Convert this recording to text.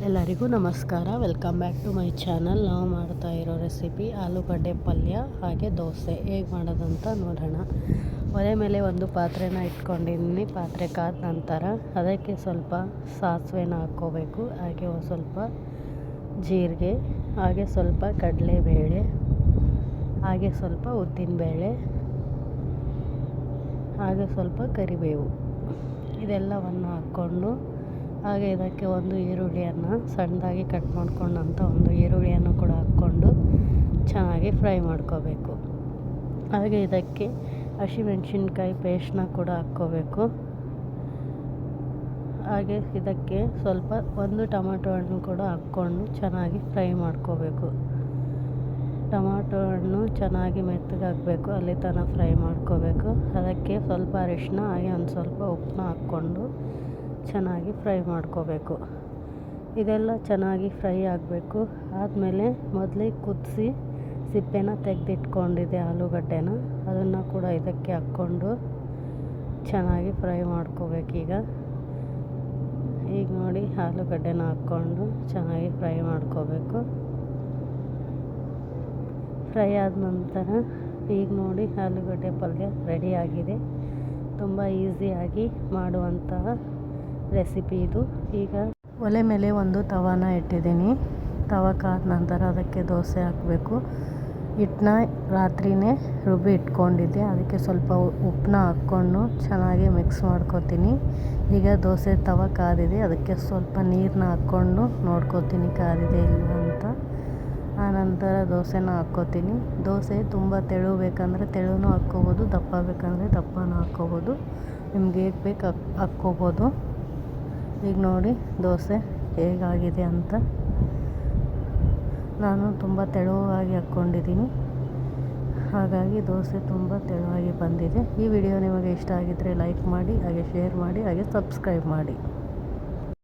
ಎಲ್ಲರಿಗೂ ನಮಸ್ಕಾರ. Welcome back to my channel ನಾವು ಮಾಡ್ತಾ ಇರೋ ರೆಸಿಪಿ ಆಲೂಗಡ್ಡೆ ಪಲ್ಯ ಹಾಗೆ ದೋಸೆ. ಹೇಗೆ ಮಾಡೋದಂತ ನೋಡೋಣ. ಒಲೆ ಮೇಲೆ ಒಂದು ಪಾತ್ರೆನ ಇಟ್ಕೊಂಡಿದ್ದೀನಿ. ಪಾತ್ರೆ ಕಾದ ನಂತರ ಅದಕ್ಕೆ ಸ್ವಲ್ಪ ಸಾಸಿವೆನ ಹಾಕ್ಕೋಬೇಕು. ಹಾಗೆ ಒಂದು ಸ್ವಲ್ಪ ಜೀರಿಗೆ, ಹಾಗೆ ಸ್ವಲ್ಪ ಕಡಲೆಬೇಳೆ, ಹಾಗೆ ಸ್ವಲ್ಪ ಉದ್ದಿನಬೇಳೆ, ಹಾಗೆ ಸ್ವಲ್ಪ ಕರಿಬೇವು. ಇದೆಲ್ಲವನ್ನು ಹಾಕ್ಕೊಂಡು ಹಾಗೆ ಇದಕ್ಕೆ ಒಂದು ಈರುಳ್ಳಿಯನ್ನು ಸಣ್ಣದಾಗಿ ಕಟ್ ಮಾಡ್ಕೊಂಡಂಥ ಒಂದು ಈರುಳ್ಳಿಯನ್ನು ಕೂಡ ಹಾಕ್ಕೊಂಡು ಚೆನ್ನಾಗಿ ಫ್ರೈ ಮಾಡ್ಕೋಬೇಕು. ಹಾಗೆ ಇದಕ್ಕೆ ಹಸಿಮೆಣ್ಸಿನ್ಕಾಯಿ ಪೇಸ್ಟ್ನ ಕೂಡ ಹಾಕ್ಕೋಬೇಕು. ಹಾಗೆ ಇದಕ್ಕೆ ಸ್ವಲ್ಪ ಒಂದು ಟೊಮೆಟೊ ಹಣ್ಣು ಕೂಡ ಹಾಕ್ಕೊಂಡು ಚೆನ್ನಾಗಿ ಫ್ರೈ ಮಾಡ್ಕೋಬೇಕು. ಟೊಮಾಟೊ ಹಣ್ಣು ಚೆನ್ನಾಗಿ ಮೆತ್ತಗಾಗಬೇಕು ಅಲ್ಲಿ ತನಕ ಫ್ರೈ ಮಾಡ್ಕೋಬೇಕು. ಅದಕ್ಕೆ ಸ್ವಲ್ಪ ಅರಿಶಿನ ಹಾಗೆ ಒಂದು ಸ್ವಲ್ಪ ಉಪ್ಪನ್ನ ಹಾಕ್ಕೊಂಡು ಚೆನ್ನಾಗಿ ಫ್ರೈ ಮಾಡ್ಕೋಬೇಕು. ಇದೆಲ್ಲ ಚೆನ್ನಾಗಿ ಫ್ರೈ ಆಗಬೇಕು. ಆದಮೇಲೆ ಮೊದಲೇ ಕುದಿಸಿ ಸಿಪ್ಪೆನ ತೆಗೆದಿಟ್ಕೊಂಡಿದ್ದೆ ಆಲೂಗಡ್ಡೆನ. ಅದನ್ನು ಕೂಡ ಇದಕ್ಕೆ ಹಾಕ್ಕೊಂಡು ಚೆನ್ನಾಗಿ ಫ್ರೈ ಮಾಡ್ಕೋಬೇಕೀಗ ಈಗ. ನೋಡಿ ಆಲೂಗಡ್ಡೆನ ಹಾಕ್ಕೊಂಡು ಚೆನ್ನಾಗಿ ಫ್ರೈ ಮಾಡ್ಕೋಬೇಕು. ಫ್ರೈ ಆದ ನಂತರ ಈಗ ನೋಡಿ ಆಲೂಗಡ್ಡೆ ಪಲ್ಯ ರೆಡಿಯಾಗಿದೆ ತುಂಬ ಈಸಿಯಾಗಿ ಮಾಡುವಂತಹ ರೆಸಿಪಿ ಇದು. ಈಗ ಒಲೆ ಮೇಲೆ ಒಂದು ತವಾನ ಇಟ್ಟಿದ್ದೀನಿ. ತವ ಕಾದ ನಂತರ ಅದಕ್ಕೆ ದೋಸೆ ಹಾಕಬೇಕು. ಹಿಟ್ಟನ್ನ ರಾತ್ರಿಯೇ ರುಬ್ಬಿ ಇಟ್ಕೊಂಡಿದ್ದೆ. ಅದಕ್ಕೆ ಸ್ವಲ್ಪ ಉಪ್ಪನ್ನ ಹಾಕ್ಕೊಂಡು ಚೆನ್ನಾಗಿ ಮಿಕ್ಸ್ ಮಾಡ್ಕೊತೀನಿ. ಈಗ ದೋಸೆ ತವ ಕಾದಿದೆ. ಅದಕ್ಕೆ ಸ್ವಲ್ಪ ನೀರನ್ನ ಹಾಕ್ಕೊಂಡು ನೋಡ್ಕೋತೀನಿ ಕಾದಿದೆ ಇಲ್ಲ ಅಂತ. ಆನಂತರ ದೋಸೆನ ಹಾಕ್ಕೋತೀನಿ. ದೋಸೆ ತುಂಬ ತೆಳು ಬೇಕಂದರೆ ತೆಳುನೂ ಹಾಕ್ಕೋಬೋದು, ದಪ್ಪ ಬೇಕಂದರೆ ದಪ್ಪನೂ ಹಾಕ್ಕೋಬೋದು. ನಿಮ್ಗೆ ಹೇಗೆ ಬೇಕು ಹಾಕ್ಕೋಬೋದು. ಈಗ ನೋಡಿ, ದೋಸೆ ಹೇಗಾಗಿದೆ ಅಂತ. ನಾನು ತುಂಬ ತೆಳುವಾಗಿ ಹಾಕ್ಕೊಂಡಿದ್ದೀನಿ. ಹಾಗಾಗಿ ದೋಸೆ ತುಂಬ ತೆಳುವಾಗಿ ಬಂದಿದೆ. ಈ ವಿಡಿಯೋ ನಿಮಗೆ ಇಷ್ಟ ಆಗಿದ್ದರೆ ಲೈಕ್ ಮಾಡಿ, ಹಾಗೆ ಶೇರ್ ಮಾಡಿ, ಹಾಗೆ ಸಬ್ಸ್ಕ್ರೈಬ್ ಮಾಡಿ.